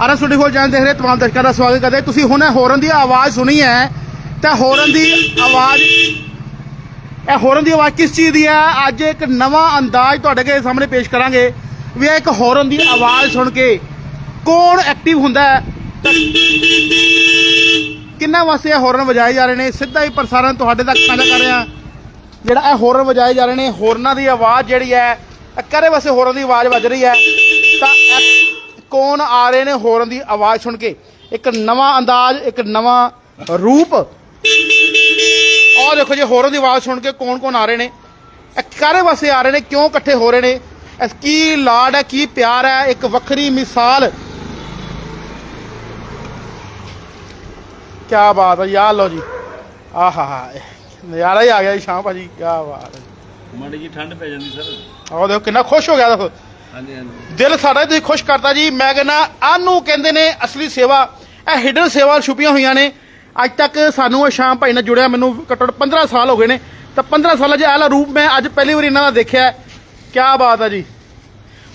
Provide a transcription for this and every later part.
RS ਤੁਹਾਡੇ ਕੋਲ ਜਾਣ ਦੇਖ ਰਹੇ ਤਮਾਮ ਦਰਸ਼ਕਾਂ ਦਾ ਸਵਾਗਤ ਕਰਦੇ ਹਾਂ। ਤੁਸੀਂ ਹੁਣ ਇਹ ਹੋਰਨ ਦੀ ਆਵਾਜ਼ ਸੁਣੀ ਹੈ। ਤਾਂ ਹੋਰਨ ਦੀ ਆਵਾਜ਼ ਇਹ ਹੋਰਨ ਦੀ ਆਵਾਜ਼ ਕਿਸ ਚੀਜ਼ ਦੀ ਹੈ? ਅੱਜ ਇੱਕ ਨਵਾਂ ਅੰਦਾਜ਼ ਤੁਹਾਡੇ ਕੇ ਸਾਹਮਣੇ ਪੇਸ਼ ਕਰਾਂਗੇ ਵੀ ਇਹ ਇੱਕ ਹੋਰਨ ਦੀ ਆਵਾਜ਼ ਸੁਣ ਕੇ ਕੌਣ ਐਕਟਿਵ ਹੁੰਦਾ ਹੈ? ਕਿੰਨਾ ਵਾਸਤੇ ਇਹ ਹੋਰਨ ਵਜਾਏ ਜਾ ਰਹੇ ਨੇ? ਸਿੱਧਾ ਹੀ ਪ੍ਰਸਾਰਣ ਤੁਹਾਡੇ ਤੱਕ ਸਾਂਝਾ ਕਰ ਰਿਹਾ। ਜਿਹੜਾ ਇਹ ਹੋਰਨ ਵਜਾਏ ਜਾ ਰਹੇ ਨੇ, ਹੋਰਨਾਂ ਦੀ ਆਵਾਜ਼ ਜਿਹੜੀ ਹੈ, ਇਹ ਕਰੇ ਵਾਸਤੇ ਹੋਰਨ ਦੀ ਆਵਾਜ਼ ਵੱਜ ਰਹੀ ਹੈ। ਕੌਣ ਆ ਰਹੇ ਨੇ ਹੋਰਨ ਦੀ ਆਵਾਜ਼ ਸੁਣ ਕੇ? ਇੱਕ ਨਵਾਂ ਅੰਦਾਜ਼ ਇੱਕ ਨਵਾਂ ਰੂਪ। ਆਹ ਦੇਖੋ ਜੀ ਹੋਰਨ ਦੀ ਆਵਾਜ਼ ਸੁਣ ਕੇ ਕੌਣ ਕੌਣ ਆ ਰਹੇ ਨੇ? ਇਹ ਕਾਰੇ ਵਾਸਤੇ ਆ ਰਹੇ ਨੇ ਕਿਉਂ ਇਕੱਠੇ ਹੋ ਰਹੇ ਨੇ? ਇਹ ਕੀ ਲਾਡ ਹੈ ਕੀ ਪਿਆਰ ਹੈ? ਇੱਕ ਵੱਖਰੀ ਮਿਸਾਲ। ਕੀ ਬਾਤ ਹੈ ਯਾਰ ਲੋ ਜੀ। ਆਹਾ ਨਜ਼ਾਰਾ ਹੀ ਆ ਗਿਆ ਜੀ ਸ਼ਾਮ ਭਾਜੀ ਕੀ ਬਾਤ ਹੈ। ਮਾੜੀ ਜੀ ਠੰਡ ਪੈ ਜਾਂਦੀ ਸਰ। ਆਹ ਦੇਖੋ ਕਿੰਨਾ ਖੁਸ਼ ਹੋ ਗਿਆ ਦੇਖੋ। ਦਿਲ ਸਾਡਾ ਤੁਸੀਂ ਖੁਸ਼ ਕਰਤਾ ਜੀ। ਮੈਂ ਕਹਿੰਦਾ ਆਨੂੰ ਕਹਿੰਦੇ ਨੇ ਅਸਲੀ ਸੇਵਾ। ਇਹ ਹਿਡਨ ਸੇਵਾ ਛੁਪੀਆਂ ਹੋਈਆਂ ਨੇ। ਅੱਜ ਤੱਕ ਸਾਨੂੰ ਇਹ ਸ਼ਾਮ ਭਾਈ ਨਾਲ ਜੁੜਿਆ। ਮੈਨੂੰ ਘੱਟੋ ਘੱਟ 15 ਸਾਲ ਹੋ ਗਏ ਨੇ। ਤਾਂ 15 ਸਾਲਾਂ 'ਚ ਇਹ ਰੂਪ ਮੈਂ ਅੱਜ ਪਹਿਲੀ ਵਾਰੀ ਇਹਨਾਂ ਦਾ ਦੇਖਿਆ। ਕੀ ਬਾਤ ਹੈ ਜੀ।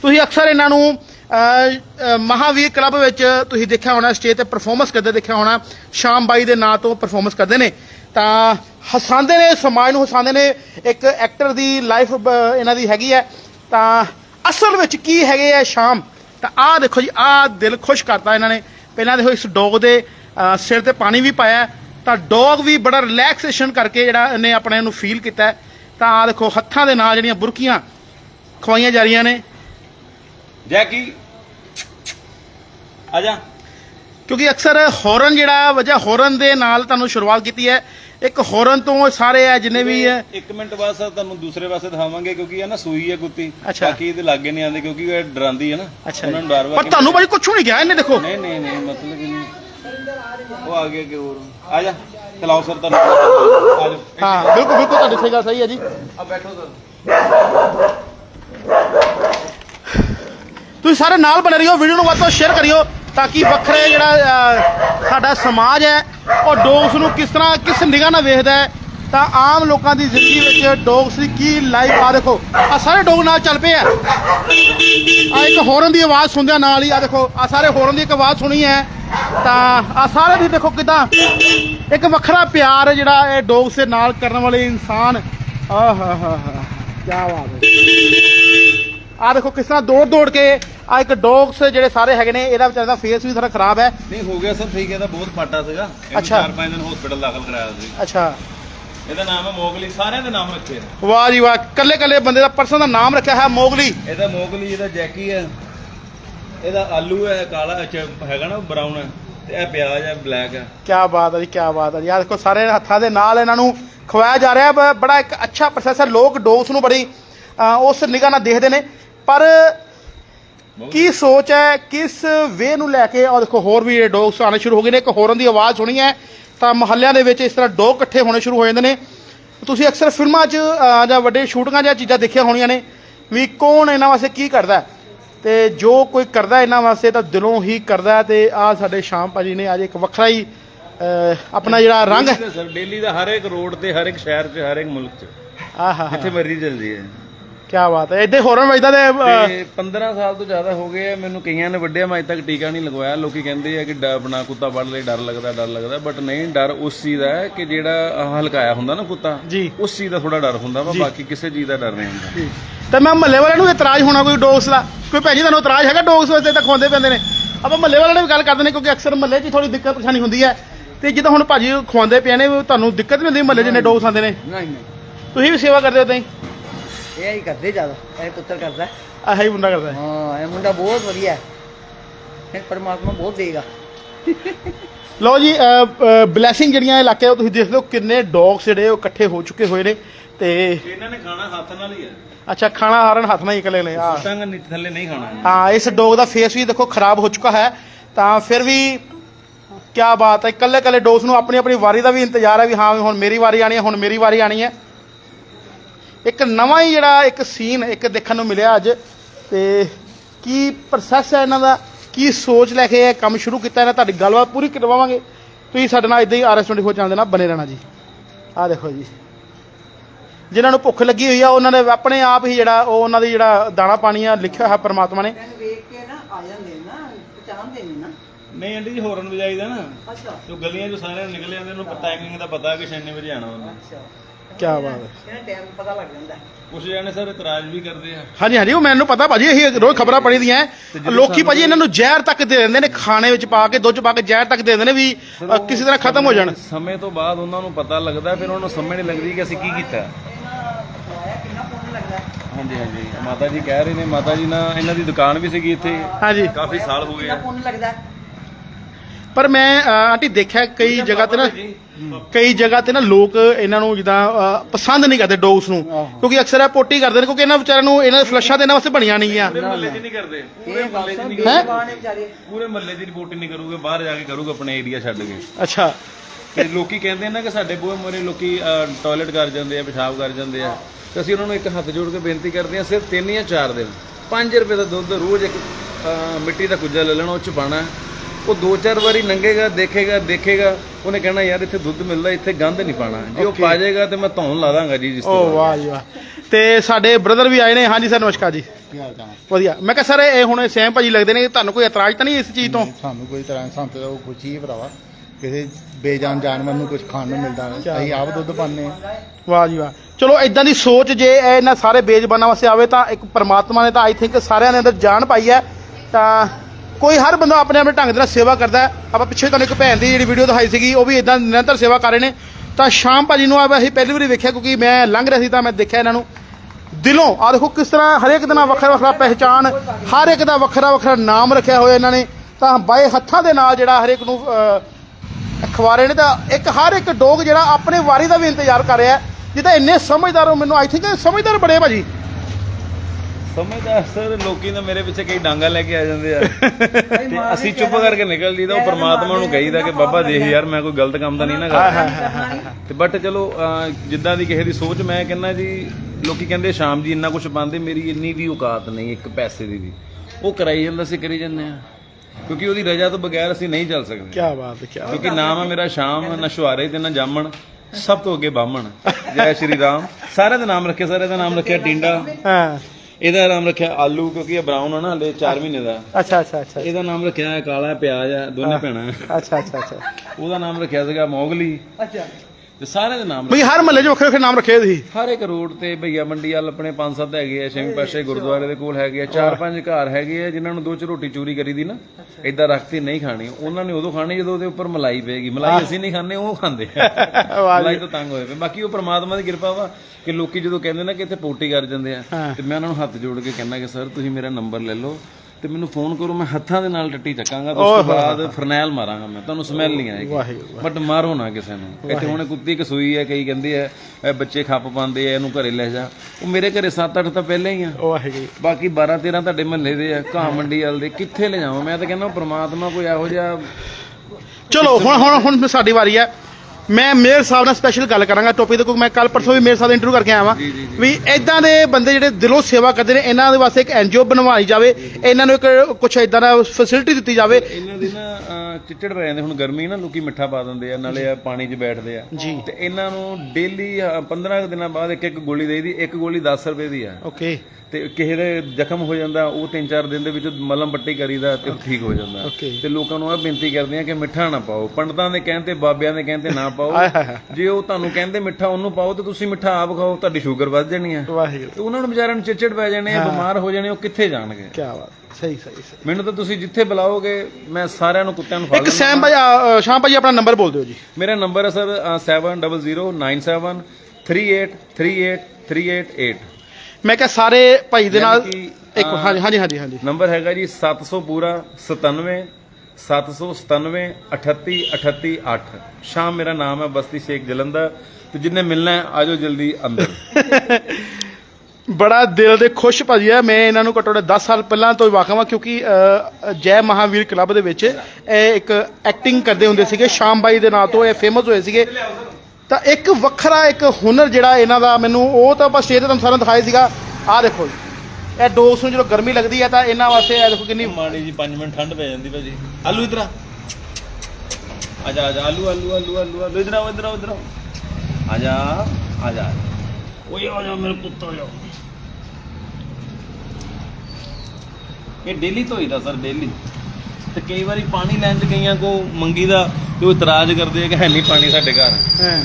ਤੁਸੀਂ ਅਕਸਰ ਇਹਨਾਂ ਨੂੰ ਅਹ, ਮਹਾਵੀਰ ਕਲੱਬ ਵਿੱਚ ਤੁਸੀਂ ਦੇਖਿਆ ਹੋਣਾ ਸਟੇਜ ਤੇ ਪਰਫਾਰਮੈਂਸ ਕਰਦੇ ਦੇਖਿਆ ਹੋਣਾ। ਸ਼ਾਮ ਬਾਈ ਦੇ ਨਾਂ ਤੋਂ ਪਰਫਾਰਮੈਂਸ ਕਰਦੇ ਨੇ। ਤਾਂ ਹਸਾਉਂਦੇ ਨੇ ਸਮਾਜ ਨੂੰ ਹਸਾਉਂਦੇ ਨੇ। ਇੱਕ ਐਕਟਰ ਦੀ ਲਾਈਫ ਇਹਨਾਂ ਦੀ ਹੈਗੀ ਹੈ। ਤਾਂ ਅਸਲ ਵਿੱਚ ਕੀ ਹੈਗੇ ਆ ਸ਼ਾਮ? ਤਾਂ ਆਹ ਦੇਖੋ ਜੀ ਆਹ ਦਿਲ ਖੁਸ਼ ਕਰਤਾ ਇਹਨਾਂ ਨੇ। ਪਹਿਲਾਂ ਦੇਖੋ ਇਸ ਡੌਗ ਦੇ ਸਿਰ ਤੇ ਪਾਣੀ ਵੀ ਪਾਇਆ। ਤਾਂ ਡੌਗ ਵੀ ਬੜਾ ਰਿਲੈਕਸੇਸ਼ਨ ਕਰਕੇ ਜਿਹੜਾ ਇਹਨੇ ਆਪਣੇ ਨੂੰ ਫੀਲ ਕੀਤਾ। ਤਾਂ ਆਹ ਦੇਖੋ ਹੱਥਾਂ ਦੇ ਨਾਲ ਜਿਹੜੀਆਂ ਬੁਰਕੀਆਂ ਖਵਾਈਆਂ ਜਾ ਰਹੀਆਂ ਨੇ। ਜੈਕੀ ਆ ਜਾ। ਕਿਉਂਕਿ ਅਕਸਰ ਹੌਰਨ ਜਿਹੜਾ ਵਜ੍ਹਾ ਹੌਰਨ ਦੇ ਨਾਲ ਤੁਹਾਨੂੰ ਸ਼ੁਰੂਆਤ ਕੀਤੀ ਹੈ। ਇੱਕ ਹੌਰਨ ਤੋਂ ਸਾਰੇ ਆ ਜਿੰਨੇ ਵੀ ਹੈ ਇੱਕ ਮਿੰਟ ਬਾਅਦ ਸਰ ਤੁਹਾਨੂੰ ਦੂਸਰੇ ਪਾਸੇ ਦਿਖਾਵਾਂਗੇ ਕਿਉਂਕਿ ਇਹ ਨਾ ਸੂਈ ਹੈ ਕੁੱਤੀ। ਅੱਛਾ। ਬਾਕੀ ਇਹਦੇ ਲਾਗੇ ਨਹੀਂ ਆਉਂਦੇ ਕਿਉਂਕਿ ਇਹ ਡਰਾਂਦੀ ਹੈ ਨਾ। ਅੱਛਾ ਉਹਨਾਂ ਨੂੰ ਡਰ ਵਾ ਪਰ ਤੁਹਾਨੂੰ ਭਾਜੀ ਕੁਛ ਨਹੀਂ ਗਿਆ ਇਹਨੇ ਦੇਖੋ। ਨਹੀਂ ਨਹੀਂ ਨਹੀਂ ਮਤਲਬ ਕਿ ਨਹੀਂ। ਉਹ ਆ ਗਿਆ ਕਿ ਹੋਰ। ਆ ਜਾ ਚਲਾਓ ਸਰ ਤੁਹਾਨੂੰ। ਆ ਜਾ ਹਾਂ ਬਿਲਕੁਲ ਬਿਲਕੁਲ ਤੁਹਾਡੀ ਸਹੀ ਗੱਲ ਸਹੀ ਹੈ ਜੀ। ਆ ਬੈਠੋ ਸਰ। ਤੁਸੀਂ ਸਾਰੇ ਨਾਲ ਬਣੇ ਰਹੀਓ ਵੀਡੀਓ ਨੂੰ ਵੱਧ ਤੋਂ ਸ਼ੇਅਰ ਕਰਿਓ। ਤਾਂ ਕਿ ਵੱਖਰੇ ਜਿਹੜਾ ਸਾਡਾ ਸਮਾਜ ਹੈ ਉਹ ਡੋਗਸ ਨੂੰ ਕਿਸ ਤਰ੍ਹਾਂ, ਕਿਸ ਨਿਗਾਹ ਨਾਲ ਵੇਖਦਾ ਹੈ, ਤਾਂ ਆਮ ਲੋਕਾਂ ਦੀ ਜ਼ਿੰਦਗੀ ਵਿੱਚ ਡੋਗਸ ਦੀ ਕੀ ਲਾਈਫ ਆ ਦੇਖੋ ਆ ਸਾਰੇ ਡੋਗ ਨਾਲ ਚੱਲ ਪਏ ਆ। ਆ ਇੱਕ ਹੋਰਨ ਦੀ ਆਵਾਜ਼ ਸੁਣਦਿਆਂ ਨਾਲ ਹੀ ਆ ਦੇਖੋ ਆ ਸਾਰੇ ਹੋਰਨ ਦੀ ਇੱਕ ਆਵਾਜ਼ ਸੁਣੀ ਹੈ, ਤਾਂ ਆ ਸਾਰੇ ਦੀ ਦੇਖੋ ਕਿਦਾਂ ਇੱਕ ਵੱਖਰਾ ਪਿਆਰ ਜਿਹੜਾ ਇਹ ਡੋਗਸ ਦੇ ਨਾਲ ਕਰਨ ਵਾਲੇ ਇਨਸਾਨ, ਆਹ ਹਾ ਹਾ ਹਾ ਕੀ ਬਾਤ ਹੈ। ਆ ਦੇਖੋ ਕਿਸ ਤਰ੍ਹਾਂ ਦੌੜ ਦੌੜ ਕੇ ਆ ਇੱਕ ਡੌਗਸ ਜਿਹੜੇ ਸਾਰੇ ਹੈਗੇ ਨੇ ਇਹਦਾ ਵਿਚਾਰਾ ਦਾ ਫੇਸ ਵੀ ਥੋੜਾ ਖਰਾਬ ਹੈ। ਨਹੀਂ ਹੋ ਗਿਆ ਸਰ ਠੀਕ ਹੈ ਇਹਦਾ ਬਹੁਤ ਪਾਟਾ ਸੀਗਾ। ਇਹਨੂੰ ਅੱਛਾ। ਚਾਰ ਪੰਜ ਦਿਨ ਹਸਪੀਟਲ ਦਾਖਲ ਕਰਾਇਆ ਸੀ। ਅੱਛਾ। ਇਹਦਾ ਨਾਮ ਹੈ ਮੋਗਲੀ ਸਾਰਿਆਂ ਦੇ ਨਾਮ ਰੱਖੇ ਆ। ਵਾਹ ਜੀ ਵਾਹ ਕੱਲੇ ਕੱਲੇ ਬੰਦੇ ਦਾ ਪਰਸਨ ਦਾ ਨਾਮ ਰੱਖਿਆ ਹੈ ਮੋਗਲੀ। ਇਹਦਾ ਮੋਗਲੀ ਇਹਦਾ ਜੈਕੀ ਹੈ। ਇਹਦਾ ਆਲੂ ਹੈ ਕਾਲਾ ਅੱਛਾ ਹੈਗਾ ਨਾ ਬਰਾਊਨ ਹੈ। ਤੇ ਇਹ ਪਿਆਜ਼ ਹੈ ਬਲੈਕ ਹੈ। ਕੀ ਬਾਤ ਹੈ ਜੀ ਕੀ ਬਾਤ ਹੈ ਜੀ। ਆਹ ਦੇਖੋ ਸਾਰੇ ਹੱਥਾਂ ਦੇ ਨਾਲ ਇਹਨਾਂ ਨੂੰ ਖਵਾਇਆ ਜਾ ਰਿਹਾ ਹੈ। ਬ- ਬੜਾ ਇੱਕ ਅੱਛਾ ਪ੍ਰੋਸੈਸ ਹੈ। ਲੋਕ ਡੌਗਸ ਨੂੰ ਬੜੀ ਉਸ ਨਿਗਾਹ ਨਾਲ ਦੇਖਦੇ ਨੇ। ਪਰ ਕੀ ਸੋਚ ਹੈ? ਕਿਸ ਵੇ ਨੂੰ ਲੈ ਕੇ? ਔਰ ਦੇਖੋ ਹੋਰ ਵੀ ਡੌਗਸ ਆਉਣੇ ਸ਼ੁਰੂ ਹੋ ਗਏ ਨੇ। ਇੱਕ ਹੋਰਨ ਦੀ ਆਵਾਜ਼ ਸੁਣੀ ਹੈ। ਤਾਂ ਮਹੱਲਿਆਂ ਦੇ ਵਿੱਚ ਇਸ ਤਰ੍ਹਾਂ ਡੌਗ ਇਕੱਠੇ ਹੋਣੇ ਸ਼ੁਰੂ ਹੋ ਜਾਂਦੇ ਨੇ। ਤੁਸੀਂ ਅਕਸਰ ਫਿਲਮਾਂ 'ਚ ਜਾਂ ਵੱਡੇ ਸ਼ੂਟਿੰਗਾਂ ਜਾਂ ਚੀਜ਼ਾਂ ਦੇਖੀਆਂ ਹੋਣੀਆਂ ਨੇ ਵੀ ਕੌਣ ਇਹਨਾਂ ਵਾਸਤੇ ਕੀ ਕਰਦਾ। ਤੇ ਜੋ ਕੋਈ ਕਰਦਾ ਇਹਨਾਂ ਵਾਸਤੇ ਤਾਂ ਦਿਲੋਂ ਹੀ ਕਰਦਾ ਤੇ ਆ ਸਾਡੇ ਸ਼ਾਮ ਭਾਜੀ ਨੇ ਅੱਜ ਇੱਕ ਵੱਖਰਾ ਹੀ ਆਪਣਾ ਜਿਹੜਾ ਰੰਗ ਹੈ। ਸਰ ਡੇਲੀ ਦਾ ਹਰ ਇੱਕ ਰੋਡ ਤੇ ਹਰ ਇੱਕ ਸ਼ਹਿਰ 'ਚ ਹਰ ਇੱਕ ਮੁਲਕ 'ਚ। ਆਹਾ ਜਿੱਥੇ ਮਰਜ਼ੀ ਚੱਲਦੀ ਹੈ। ਕੀ ਬਾਤ ਹੈ। ਐਡੇ ਹੋਰਨ ਵਜਦਾ ਅਹ, ਤੇ 15 ਸਾਲ ਤੋਂ ਜ਼ਿਆਦਾ ਹੋ ਗਏ ਆ ਮੈਨੂੰ ਕਈਆਂ ਨੇ ਵੱਡਿਆ ਮੈਂ ਅਜੇ ਤੱਕ ਟੀਕਾ ਨਹੀਂ ਲਗਵਾਇਆ। ਲੋਕੀ ਕਹਿੰਦੇ ਆ ਕਿ ਡ- ਆਪਣਾ ਕੁੱਤਾ ਵੜ ਲਈ ਡਰ ਲੱਗਦਾ ਡਰ ਲੱਗਦਾ। ਬਟ ਨਹੀਂ ਡਰ ਉਸ ਚੀਜ਼ ਦਾ ਹੈ ਕਿ ਜਿਹੜਾ ਆਹ ਹਲਕਾਇਆ ਹੁੰਦਾ ਨਾ ਕੁੱਤਾ ਜੀ। ਉਸ ਚੀਜ਼ ਦਾ ਥੋੜਾ ਡਰ ਹੁੰਦਾ ਵਾ ਬਾਕੀ ਕਿਸੇ ਚੀਜ਼ ਦਾ ਡਰ ਨਹੀਂ ਹੁੰਦਾ। ਤੇ ਮੈਂ ਮਹੱਲੇ ਵਾਲਿਆਂ ਨੂੰ ਇਤਰਾਜ਼ ਹੋਣਾ ਕੋਈ ਡੌਗਸ ਦਾ? ਕੋਈ ਭੈਣ ਜੀ ਤੁਹਾਨੂੰ ਇਤਰਾਜ਼ ਹੈਗਾ ਡੌਗਸ ਵਾਸਤੇ ਤਾਂ ਖਵਾਉਂਦੇ ਪੈਂਦੇ ਨੇ? ਆਪਾਂ ਮਹੱਲੇ ਵਾਲਿਆਂ ਨਾਲ ਵੀ ਗੱਲ ਕਰਦੇ ਨੇ ਕਿਉਂਕਿ ਅਕਸਰ ਮਹੱਲੇ 'ਚ ਥੋੜੀ ਦਿੱਕਤ ਪਰੇਸ਼ਾਨੀ ਹੁੰਦੀ ਹੈ। ਤੇ ਜਦੋਂ ਹੁਣ ਭਾਜੀ ਖਵਾਉਂਦੇ ਪਏ ਨੇ ਤੁਹਾਨੂੰ ਦਿੱਕਤ ਨਹੀਂ ਹੁੰਦੀ ਮਹੱਲੇ 'ਚ ਨੇ ਡੌਗਸ ਆਉਂਦੇ ਨੇ? ਨਹੀਂ ਨਹੀਂ। ਤੁਸੀਂ ਵੀ ਸੇਵਾ ਕਰਦੇ ਹੋ ਤਾਂ ਹੀ? ਇਹ ਹੀ ਕਰਦੇ ਜ਼ਿਆਦਾ ਇਹ ਪੁੱਤਰ ਕਰਦਾ ਹੈ। ਆਹੀ ਮੁੰਡਾ ਕਰਦਾ ਹੈ। ਹਾਂ ਇਹ ਮੁੰਡਾ ਬਹੁਤ ਵਧੀਆ ਹੈ ਇਹ ਪਰਮਾਤਮਾ ਬਹੁਤ ਦੇਗਾ ਲਓ ਜੀ ਬਲੇਸਿੰਗ ਜਿਹੜੀਆਂ ਇਲਾਕੇ ਉਹ ਤੁਸੀਂ ਦੇਖਦੇ ਹੋ ਕਿੰਨੇ ਡੌਗਸ ਜਿਹੜੇ ਉਹ ਇਕੱਠੇ ਹੋ ਚੁੱਕੇ ਹੋਏ ਨੇ ਤੇ ਇਹਨਾਂ ਨੇ ਖਾਣਾ ਹੱਥ ਨਾਲ ਹੀ ਹੈ ਅੱਛਾ ਖਾਣਾ ਹਾਰਨ ਹੱਥ ਨਾਲ ਹੀ ਇਕੱਲੇ ਨੇ ਆ ਟੰਗ ਨੀਚੇ ਥੱਲੇ ਨਹੀਂ ਖਾਣਾ। ਹਾਂ ਇਸ ਡੌਗ ਦਾ ਫੇਸ ਵੀ ਦੇਖੋ ਖਰਾਬ ਹੋ ਚੁੱਕਾ ਹੈ ਤਾਂ ਫਿਰ ਵੀ ਕੀ ਬਾਤ ਹੈ ਇਕੱਲੇ ਇਕੱਲੇ ਡੋਸ ਨੂੰ ਆਪਣੀ ਆਪਣੀ ਵਾਰੀ ਦਾ ਵੀ ਇੰਤਜ਼ਾਰ ਹੈ ਵੀ ਹਾਂ ਹੁਣ ਮੇਰੀ ਵਾਰੀ ਆਣੀ ਹੈ ਹੁਣ ਮੇਰੀ ਵਾਰੀ ਆਣੀ ਹੈ ਇੱਕ ਨਵਾਂ ਹੀ ਜਿਹੜਾ ਇੱਕ ਸੀਨ ਇੱਕ ਦੇਖਣ ਨੂੰ ਮਿਲਿਆ ਅੱਜ ਤੇ ਕੀ ਪ੍ਰੋਸੈਸ ਹੈ ਇਹਨਾਂ ਦਾ? ਕੀ ਸੋਚ ਲੈ ਕੇ ਇਹ ਕੰਮ ਸ਼ੁਰੂ ਕੀਤਾ ਇਹਨਾਂ ਤੁਹਾਡੀ ਗੱਲਬਾਤ ਪੂਰੀ ਕਰਵਾਵਾਂਗੇ। ਤੁਸੀਂ ਸਾਡੇ ਨਾਲ ਇਦਾਂ ਹੀ ਆਰਐਸ 24 ਚੈਨਲ ਦੇ ਨਾਲ ਬਨੇ ਰਹਿਣਾ ਜੀ। ਆਹ ਦੇਖੋ ਜੀ। ਜਿਨ੍ਹਾਂ ਨੂੰ ਭੁੱਖ ਲੱਗੀ ਹੋਈ ਆ ਉਹਨਾਂ ਨੇ ਆਪਣੇ ਆਪ ਹੀ ਜਿਹੜਾ ਉਹ ਉਹਨਾਂ ਦੀ ਜਿਹੜਾ ਦਾਣਾ ਪਾਣੀ ਆ ਲਿਖਿਆ ਹੋਇਆ ਪਰਮਾਤਮਾ ਨੇ। ਇਹਨੂੰ ਵੇਖ ਕੇ ਨਾ ਆ ਜਾਂਦੇ ਨੇ ਨਾ ਪਛਾਣਦੇ ਨੇ ਨਾ। ਨਹੀਂ ਆਂਟੀ ਜੀ ਹੋਰਨ ਵਜਾਈਦਾ ਨਾ। ਅੱਛਾ। ਜੋ ਗਲੀਆਂ 'ਚ ਸਾਰਿਆਂ ਨੂੰ ਨਿਕਲੇ ਆਉਂਦੇ ਉਹਨੂੰ ਟਾਈਮਿੰਗ ਦਾ ਪਤਾ ਕਿ ਛੇਨੇ ਵਜੇ ਆਣਾ ਉਹਨੇ। ਅੱਛਾ। ਕੀ ਬਾਤ ਹੈ। ਇਹਨਾਂ ਟਾਈਮ ਪਤਾ ਲੱਗ ਜਾਂਦਾ। ਕੁਛ ਜਾਣੇ ਸਰ ਇਤਰਾਜ਼ ਵੀ ਕਰਦੇ ਆ। ਹਾਂਜੀ ਹਾਂਜੀ ਉਹ ਮੈਨੂੰ ਪਤਾ ਭਾਜੀ ਇਹੀ ਰੋਜ਼ ਖਬਰਾਂ ਪੜੀ ਦੀਆਂ। ਲੋਕੀ ਭਾਜੀ ਇਹਨਾਂ ਨੂੰ ਜ਼ਹਿਰ ਤੱਕ ਦੇ ਦਿੰਦੇ ਨੇ ਖਾਣੇ ਵਿੱਚ ਪਾ ਕੇ ਦੁੱਧ 'ਚ ਪਾ ਕੇ ਜ਼ਹਿਰ ਤੱਕ ਦੇ ਦਿੰਦੇ ਨੇ ਵੀ ਅ, ਕਿਸੇ ਤਰ੍ਹਾਂ ਖਤਮ ਹੋ ਜਾਣ। ਸਮੇਂ ਤੋਂ ਬਾਅਦ ਉਹਨਾਂ ਨੂੰ ਪਤਾ ਲੱਗਦਾ ਫਿਰ ਉਹਨਾਂ ਨੂੰ ਸਮਝ ਨਹੀਂ ਲੱਗਦੀ ਕਿ ਅਸੀਂ ਕੀ ਕੀਤਾ। ਹਾਂਜੀ ਹਾਂਜੀ। ਮਾਤਾ ਜੀ ਕਹਿ ਰਹੇ ਨੇ ਮਾਤਾ ਜੀ ਨਾਲ ਇਹਨਾਂ ਦੀ ਦੁਕਾਨ ਵੀ ਸੀਗੀ ਇੱਥੇ। ਹਾਂਜੀ। ਕਾਫੀ ਸਾਲ ਹੋ ਗਏ ਕਿੰਨਾ ਆ ਪੁੰਨ ਲੱਗਦਾ? ਹੈ। ਪਰ ਮੈਂ ਅ, ਆਂਟੀ ਦੇਖਿਆ ਕਈ ਜਗ੍ਹਾ ਤੇ ਨਾ ਕਈ ਜਗ੍ਹਾ ਤੇ ਨਾ ਲੋਕ ਇਹਨਾਂ ਨੂੰ ਜਿੱਦਾਂ ਅ, ਪਸੰਦ ਨਹੀਂ ਕਰਦੇ ਡੌਗਸ ਨੂੰ। ਕਿਉਂਕਿ ਅਕਸਰ ਇਹ ਪੋਟੀ ਕਰਦੇ ਨੇ ਕਿਉਂਕਿ ਇਹਨਾਂ ਵਿਚਾਰਿਆਂ ਨੂੰ ਇਹਨਾਂ ਫਲਸ਼ਾਂ ਦੇ ਇਹਨਾਂ ਵਾਸਤੇ ਬਣੀਆਂ ਨਹੀਂ ਆ। ਪੂਰੇ ਮਹੱਲੇ 'ਚ ਨਹੀਂ ਕਰਦੇ। ਪੂਰੇ ਇਹ ਮਹੱਲੇ 'ਚ ਗੱਲ ਨਹੀਂ ਸੁਣ ਕਰਦੇ ਬੇਜ਼ਬਾਨ ਨੇ ਵਿਚਾਰੇ। ਪੂਰੇ ਮਹੱਲੇ 'ਚ ਰਿਪੋਰਟ ਨਹੀਂ ਕਰੂਗੇ ਬਾਹਰ ਜਾ ਕੇ ਕਰੂਗੇ ਆਪਣੇ ਏਰੀਆ ਛੱਡ ਕੇ। ਅੱਛਾ। ਤੇ ਲੋਕੀ ਕਹਿੰਦੇ ਨੇ ਕਿ ਸਾਡੇ ਬੂਹੇ ਮੋਰੇ ਲੋਕੀ ਟਾਇਲਟ ਕਰ ਜਾਂਦੇ ਆ ਪਿਸ਼ਾਬ ਕਰ ਜਾਂਦੇ ਆ। ਤੇ ਅਸੀਂ ਉਹਨਾਂ ਨੂੰ ਇੱਕ ਹੱਥ ਜੋੜ ਕੇ ਬੇਨਤੀ ਕਰਦੇ ਆ ਸਿਰਫ 3 ਜਾਂ 4 ਦਿਨ। 5 ਰੁਪਏ ਦਾ ਦੁੱਧ ਰੋਜ਼ ਇੱਕ ਅਹ, ਮਿੱਟੀ ਦਾ ਕੁੱਜਾ ਲੈ ਲੈਣਾ ਉਹ ਚ ਪਾਣਾ ਉਹ ਦੋ ਚਾਰ ਵਾਰੀ ਨੰਗੇਗਾ ਦੇਖੇਗਾ ਦੇਖੇਗਾ ਉਹਨੇ ਕਹਿਣਾ ਯਾਰ ਇੱਥੇ ਦੁੱਧ ਮਿਲਦਾ ਇੱਥੇ ਗੰਦ ਨਹੀਂ ਪਾਣਾ। ਜੇ ਉਹ ਪਾ ਜਾਏਗਾ ਤੇ ਮੈਂ ਧੌਣ ਲਾ ਦਾਂਗਾ ਜੀ ਜਿਸ ਓ ਵਾਹ ਜੀ ਵਾਹ। ਤੇ ਸਾਡੇ ਬ੍ਰਦਰ ਵੀ ਆਏ ਨੇ। ਹਾਂਜੀ ਸਰ ਨਮਸਕਾਰ ਜੀ। ਕੀ ਹਾਲ ਚਾਲ? ਵਧੀਆ। ਮੈਂ ਕਿਹਾ ਸਰ ਇਹ ਹੁਣ ਸੈਮ ਭਾਜੀ ਲੱਗਦੇ ਨੇ ਤੁਹਾਨੂੰ ਕੋਈ ਇਤਰਾਜ਼ ਤਾਂ ਨਹੀਂ ਇਸ ਚੀਜ਼ ਤੋਂ? ਸਾਨੂੰ ਕੋਈ ਤਰ੍ਹਾਂ ਸਾਨੂੰ ਤਾਂ ਉਹ ਕੁਛ ਹੀ ਭਰਾਵਾ। ਕਿਸੇ ਬੇਜਾਨ ਜਾਨਵਰ ਨੂੰ ਕੁਝ ਖਾਣ ਨੂੰ ਮਿਲਦਾ ਨਹੀਂ। ਅਸੀਂ ਆਪ ਦੁੱਧ ਪਾਉਂਦੇ ਹਾਂ। ਵਾਹ ਜੀ ਵਾਹ। ਚਲੋ ਇਦਾਂ ਦੀ ਸੋਚ ਜੇ ਇਹ ਇਹਨਾਂ ਸਾਰੇ ਬੇਜ਼ਬਾਨਾਂ ਵਾਸਤੇ ਆਵੇ ਤਾਂ ਇੱਕ ਪਰਮਾਤਮਾ ਨੇ ਤਾਂ ਆਈ ਥਿੰਕ ਸਾਰਿਆਂ ਦੇ ਅੰਦਰ ਜਾਨ ਪਾਈ ਹੈ। ਤਾਂ ਕੋਈ ਹਰ ਬੰਦਾ ਆਪਣੇ ਆਪਣੇ ਢੰਗ ਦੇ ਨਾਲ ਸੇਵਾ ਕਰਦਾ ਆਪਾਂ ਪਿੱਛੇ ਤੁਹਾਨੂੰ ਇੱਕ ਭੈਣ ਦੀ ਜਿਹੜੀ ਵੀਡੀਓ ਦਿਖਾਈ ਸੀਗੀ ਉਹ ਵੀ ਇਦਾਂ ਨਿਰੰਤਰ ਸੇਵਾ ਕਰ ਰਹੇ ਨੇ। ਤਾਂ ਸ਼ਾਮ ਭਾਜੀ ਨੂੰ ਆ ਅਸੀਂ ਪਹਿਲੀ ਵਾਰੀ ਵੇਖਿਆ ਕਿਉਂਕਿ ਮੈਂ ਲੰਘ ਰਿਹਾ ਸੀ ਤਾਂ ਮੈਂ ਦੇਖਿਆ ਇਹਨਾਂ ਨੂੰ। ਦਿਲੋਂ ਆ ਦੇਖੋ ਕਿਸ ਤਰ੍ਹਾਂ ਹਰੇਕ ਦੇ ਨਾਲ ਵੱਖਰਾ ਵੱਖਰਾ ਪਹਿਚਾਨ ਹਰ ਇੱਕ ਦਾ ਵੱਖਰਾ ਵੱਖਰਾ ਨਾਮ ਰੱਖਿਆ ਹੋਇਆ ਇਹਨਾਂ ਨੇ। ਤਾਂ ਬਾਏ ਹੱਥਾਂ ਦੇ ਨਾਲ ਜਿਹੜਾ ਹਰੇਕ ਨੂੰ ਅਹ, ਖਵਾਰੇ ਨੇ ਤਾਂ ਇੱਕ ਹਰ ਇੱਕ ਡੋਗ ਜਿਹੜਾ ਆਪਣੇ ਵਾਰੀ ਦਾ ਵੀ ਇੰਤਜ਼ਾਰ ਕਰ ਰਿਹਾ ਹੈ। ਜਿੱਦਾਂ ਇੰਨੇ ਸਮਝਦਾਰ ਹੋ ਮੈਨੂੰ ਆਈ ਥਿੰਕ ਸਮਝਦਾਰ ਬੜੇ ਆ ਭਾਜੀ। ਸਮਝਦਾ ਸਰ ਲੋਕੀ ਤਾਂ ਮੇਰੇ ਪਿੱਛੇ ਕਈ ਡਾਂਗਾ ਲੈ ਕੇ ਆ ਜਾਂਦੇ ਆ। ਤੇ ਅਸੀਂ ਚੁੱਪ ਕਰਕੇ ਨਿਕਲ ਜੀਦਾ ਉਹ ਪ੍ਰਮਾਤਮਾ ਨੂੰ ਕਹੀਦਾ ਕਿ ਬਾਬਾ ਦੇਖ ਯਾਰ ਮੈਂ ਕੋਈ ਗਲਤ ਕੰਮ ਤਾਂ ਨਹੀਂ ਨਾ ਕਰਦਾ। ਤੇ ਬਟ ਚਲੋ ਜਿੱਦਾਂ ਦੀ ਕਿਸੇ ਦੀ ਸੋਚ ਮੈਂ ਕਹਿੰਦਾ ਜੀ ਲੋਕੀ ਕਹਿੰਦੇ ਸ਼ਾਮ ਜੀ ਇੰਨਾ ਕੁਝ ਪਾਉਂਦੇ ਮੇਰੀ ਇੰਨੀ ਵੀ ਔਕਾਤ ਨਹੀਂ ਇੱਕ ਪੈਸੇ ਦੀ ਵੀ। ਉਹ ਕਰਾਈ ਜਾਂਦਾ ਅਸੀਂ ਕਰੀ ਜਾਂਦੇ ਆ ਕਿਉਂਕਿ ਉਹਦੀ ਰਜਾ ਤੋਂ ਬਗੈਰ ਅਸੀਂ ਨਹੀਂ ਚੱਲ ਸਕਦੇ। ਕੀ ਬਾਤ ਹੈ ਕੀ ਕਿਉਂਕਿ ਨਾਮ ਹੈ ਮੇਰਾ ਸ਼ਾਮ ਨਾ ਸ਼ੁਹਾਰੇ ਤੇ ਨਾ ਜਾਮਣ ਸਭ ਤੋਂ ਅੱਗੇ ਬਾਹਮਣ। ਜੈ ਸ਼੍ਰੀ ਰਾਮ। ਸਾਰਿਆਂ ਦਾ ਨਾਮ ਰੱਖਿਆ ਸਾਰਿਆਂ ਦਾ ਨਾਮ ਰੱਖਿਆ ਟਿੰਡਾ। ਹਾਂ। ਇਹਦਾ ਨਾਮ ਰੱਖਿਆ ਆਲੂ ਕਿਉਂਕਿ ਇਹ ਬਰਾਊਨ ਆ ਨਾ ਹਲੇ 4 ਮਹੀਨੇ ਦਾ। ਅੱਛਾ ਅੱਛਾ ਅੱਛਾ ਇਹਦਾ ਨਾਮ ਰੱਖਿਆ ਕਾਲਾ ਪਿਆਜ਼ ਆ ਦੋਨੇ ਭੈਣਾਂ। ਅੱਛਾ ਅੱਛਾ ਅੱਛਾ। ਉਹਦਾ ਨਾਮ ਰੱਖਿਆ ਸੀਗਾ ਮੋਗਲੀ। ਅੱਛਾ। ਤੇ ਸਾਰਿਆਂ ਦੇ ਨਾਮ ਬਈ ਹਰ ਮਹੱਲੇ 'ਚ ਵੱਖਰੇ ਵੱਖਰੇ ਨਾਮ ਰੱਖੇ ਸੀ ਹਰ ਇੱਕ ਰੋਡ ਤੇ ਭਈਆ ਮੰਡੀ ਵਾਲ ਆਪਣੇ ਪੰਜ ਸੱਤ ਹੈਗੇ ਆ ਛੇਵੀਂ ਪਾਸੇ ਗੁਰਦੁਆਰੇ ਦੇ ਕੋਲ ਹੈਗੇ ਆ ਚਾਰ ਪੰਜ ਘਰ ਹੈਗੇ ਆ ਜਿਨ੍ਹਾਂ ਨੂੰ ਦੋ ਚ ਰੋਟੀ ਚੋਰੀ ਕਰੀ ਦੀ ਨਾ ਏਦਾਂ ਰੱਖਤੀ ਨਹੀਂ ਖਾਣੀ। ਉਹਨਾਂ ਨੇ ਉਦੋਂ ਖਾਣੀ ਜਦੋਂ ਉਹਦੇ ਉੱਪਰ ਮਲਾਈ ਪਏਗੀ। ਮਲਾਈ ਅਸੀਂ ਨਹੀਂ ਖਾਂਦੇ ਉਹ ਖਾਂਦੇ ਆ। ਮਲਾਈ ਤੋਂ ਤੰਗ ਹੋਏ ਪਏ। ਬਾਕੀ ਉਹ ਪ੍ਰਮਾਤਮਾ ਦੀ ਕਿਰਪਾ ਵਾ ਕਿ ਲੋਕੀ ਜਦੋਂ ਕਹਿੰਦੇ ਨਾ ਕਿ ਇੱਥੇ ਪੋਟੀ ਕਰ ਜਾਂਦੇ ਆ ਤੇ ਮੈਂ ਉਹਨਾਂ ਨੂੰ ਹੱਥ ਜੋੜ ਕੇ ਕਹਿੰਦਾ ਕਿ ਸਰ ਤੁਸੀਂ ਮੇਰਾ ਨੰਬਰ ਲੈ ਲਓ ਤੇ ਮੈਨੂੰ ਫੋਨ ਕਰੋ ਮੈਂ ਹੱਥਾਂ ਦੇ ਨਾਲ ਟੱਟੀ ਚੱਕਾਂਗਾ ਤੇ ਉਸ ਤੋਂ ਬਾਅਦ ਫਰਨੈਲ ਮਾਰਾਂਗਾ ਮੈਂ ਤੁਹਾਨੂੰ ਸਮੈਲ ਨਹੀਂ ਆਏਗੀ। ਬਟ ਮਾਰੋ ਨਾ ਕਿਸੇ ਨੂੰ। ਇੱਥੇ ਹੁਣ ਕੁੱਤੀ ਕਸੂਈ ਹੈ ਕਈ ਕਹਿੰਦੇ ਆ ਇਹ ਬੱਚੇ ਖੱਪ ਪਾਉਂਦੇ ਆ ਇਹਨੂੰ ਘਰੇ ਲੈ ਜਾ। ਉਹ ਮੇਰੇ ਘਰੇ 7-8 ਤਾਂ ਪਹਿਲਾਂ ਹੀ ਆ। ਬਾਕੀ 12-13 ਤੁਹਾਡੇ ਮਹੱਲੇ ਦੇ ਆ ਘਾਹ ਮੰਡੀ ਵਾਲ ਦੇ ਕਿੱਥੇ ਲੈ ਜਾਵਾਂ? ਮੈਂ ਤਾਂ ਕਹਿੰਦਾ ਪ੍ਰਮਾਤਮਾ ਕੋਈ ਇਹੋ ਜਿਹਾ ਚਲੋ ਹੁਣ ਹੁਣ ਹੁਣ ਸਾਡੀ ਵਾਰੀ ਹੈ। ਮੈਂ ਮੇਅਰ ਸਾਹਿਬ ਨਾਲ ਸਪੈਸ਼ਲ ਗੱਲ ਕਰਾਂਗਾ ਟੋਪੀ ਤੇ ਕਿਉਂਕਿ ਮੈਂ ਕੱਲ ਪਰਸੋਂ ਵੀ ਮੇਅਰ ਸਾਹਿਬ ਦਾ ਇੰਟਰਵਿਊ ਕਰਕੇ ਆਇਆ ਵਾਂ। ਵੀ ਇਦਾਂ ਦੇ ਬੰਦੇ ਜਿਹੜੇ ਦਿਲੋਂ ਸੇਵਾ ਕਰਦੇ ਨੇ ਇਹਨਾਂ ਦੇ ਵਾਸਤੇ ਇੱਕ ਐਨਜੀਓ ਬਣਵਾਈ ਜਾਵੇ ਇਹਨਾਂ ਨੂੰ ਇੱਕ ਕੁਝ ਇਦਾਂ ਦਾ ਫੈਸਿਲਿਟੀ ਦਿੱਤੀ ਜਾਵੇ। ਇਹਨਾਂ ਦੀ ਨਾ ਚਿੱਚੜ ਪੈ ਜਾਂਦੇ ਹੁਣ ਗਰਮੀ ਨਾ ਲੋਕੀ ਮਿੱਠਾ ਪਾ ਦਿੰਦੇ ਆ ਨਾਲੇ ਆ ਪਾਣੀ 'ਚ ਬੈਠਦੇ ਆ। ਤੇ ਇਹਨਾਂ ਨੂੰ ਡੇਲੀ 15 ਕੁ ਦਿਨਾਂ ਬਾਅਦ ਇੱਕ ਇੱਕ ਗੋਲੀ ਦੇਈਦੀ ਇੱਕ ਗੋਲੀ 10 ਰੁਪਏ ਦੀ ਆ। ਓਕੇ। ਤੇ ਕਿਸੇ ਦੇ ਜ਼ਖਮ ਹੋ ਜਾਂਦਾ ਉਹ 3-4 ਦਿਨ ਦੇ ਵਿੱਚ ਮਲਮ ਪੱਟੀ ਕਰੀਦਾ ਤੇ ਉਹ ਠੀਕ ਹੋ ਜਾਂਦਾ. ਤੇ ਲੋਕਾਂ ਨੂੰ ਇਹ ਬੇਨਤੀ ਕਰਦੇ ਆ ਕਿ ਮਿੱਠਾ ਨਾ ਪਾਓ। ਪੰਡਤਾਂ ਦੇ ਕਹਿੰਦੇ ਬਾਬਿਆਂ ਦੇ ਕਹਿੰਦੇ ਨਾ ਪਾਓ। ਜੇ ਉਹ ਤੁਹਾਨੂੰ ਕਹਿੰਦੇ ਮਿੱਠਾ ਉਹਨੂੰ ਪਾਓ ਤੇ ਤੁਸੀਂ ਮਿੱਠਾ ਆਪ ਖਾਓ ਤੁਹਾਡੀ ਸ਼ੂਗਰ ਵੱਧ ਜਾਣੀ ਆ। ਵਾਹਿਗੁਰੂ। ਤੇ ਉਹਨਾਂ ਨੂੰ ਵਿਚਾਰਿਆਂ ਨੂੰ ਚਿੜਚਿੜ ਪੈ ਜਾਣੇ ਆ ਬਿਮਾਰ ਹੋ ਜਾਣੇ ਉਹ ਕਿੱਥੇ ਜਾਣਗੇ? ਕੀ ਬਾਤ। ਸਹੀ ਸਹੀ ਸਹੀ। ਮੈਨੂੰ ਤਾਂ ਤੁਸੀਂ ਜਿੱਥੇ ਬੁਲਾਓਗੇ ਮੈਂ ਸਾਰਿਆਂ ਨੂੰ ਕੁੱਤਿਆਂ ਨੂੰ ਫੜ ਇੱਕ ਲੈਣਾ ਸੈਮ ਭਾਈ ਅ, ਸ਼ਾਮ ਭਾਜੀ ਆਪਣਾ ਨੰਬਰ ਬੋਲ ਦਿਓ ਜੀ। ਮੇਰਾ ਨੰਬਰ ਹੈ ਸਰ 7009738388 ਮੈਂ ਕਿਹਾ ਸਾਰੇ ਭਾਈ ਦੇ ਨਾਲ ਯਾਨੀ ਕਿ, ਇੱਕ ਹਾਂਜੀ ਹਾਂਜੀ ਹਾਂਜੀ ਹਾਂਜੀ। ਨੰਬਰ ਹੈਗਾ ਜੀ 700 ਪੂਰਾ 97 797 38 38 8 ਸ਼ਾਮ ਮੇਰਾ ਨਾਮ ਹੈ ਬਸਤੀ ਸ਼ੇਖ ਜਲੰਧਰ। ਤੇ ਜਿੰਨੇ ਮਿਲਣਾ ਹੈ ਆਜੋ ਜਲਦੀ ਅੰਦਰ। ਬੜਾ ਦਿਲ ਦੇ ਖੁਸ਼ ਭਾਜੀ ਹੈ ਮੈਂ ਇਹਨਾਂ ਨੂੰ ਘੱਟੋ ਘੱਟ 10 ਸਾਲ ਪਹਿਲਾਂ ਤੋਂ ਹੀ ਵਾਕਫ ਹਾਂ ਕਿਉਂਕਿ ਅ, ਜੈ ਮਹਾਵੀਰ ਕਲੱਬ ਦੇ ਵਿੱਚ ਇਹ ਇੱਕ ਐਕਟਿੰਗ ਕਰਦੇ ਹੁੰਦੇ ਸੀਗੇ। ਸ਼ਾਮ ਬਾਈ ਦੇ ਨਾਂ ਤੋਂ ਇਹ ਫੇਮਸ ਹੋਏ ਸੀਗੇ। ਤਾਂ ਇੱਕ ਵੱਖਰਾ ਇੱਕ ਹੁਨਰ ਜਿਹੜਾ ਇਹਨਾਂ ਦਾ ਮੈਨੂੰ ਉਹ ਤਾਂ ਆਪਾਂ ਸਟੇਜ ਤੇ ਤੁਹਾਨੂੰ ਸਾਰਿਆਂ ਨੂੰ ਦਿਖਾਇਆ ਸੀਗਾ। ਆਹ ਦੇਖੋ ਜੀ। ਇਹ ਡੋਸ ਨੂੰ ਜਦੋਂ ਗਰਮੀ ਲੱਗਦੀ ਹੈ ਤਾਂ ਇਹਨਾਂ ਵਾਸਤੇ ਇਹ ਦੇਖੋ ਕਿੰਨੀ ਮਾੜੀ ਜੀ 5 ਮਿੰਟ ਠੰਡ ਪੈ ਜਾਂਦੀ ਭਾਜੀ। ਆਲੂ ਇਧਰ ਆ। ਆਜਾ ਆਜਾ ਆਲੂ ਆਲੂ ਆਲੂ ਆਲੂ ਆਲੂ। ਇਧਰ ਆਓ ਇਧਰ ਆਓ ਇਧਰ ਆਓ। ਆਜਾ ਆਜਾ ਓਏ ਆ ਜਾ ਮੇਰੇ ਪੁੱਤ ਆ ਜਾ। ਇਹ ਡੇਲੀ ਧੋਈਦਾ ਸਰ ਡੇਲੀ ਤੇ ਕਈ ਵਾਰੀ ਪਾਣੀ ਲੈਣ ਚ ਕਈਆਂ ਕੋ ਮੰਗੀ ਦਾ ਤੇ ਉਹ ਇਤਰਾਜ਼ ਕਰਦੇ ਆ ਕਿ ਹੈ ਨਹੀਂ ਪਾਣੀ ਸਾਡੇ ਘਰ।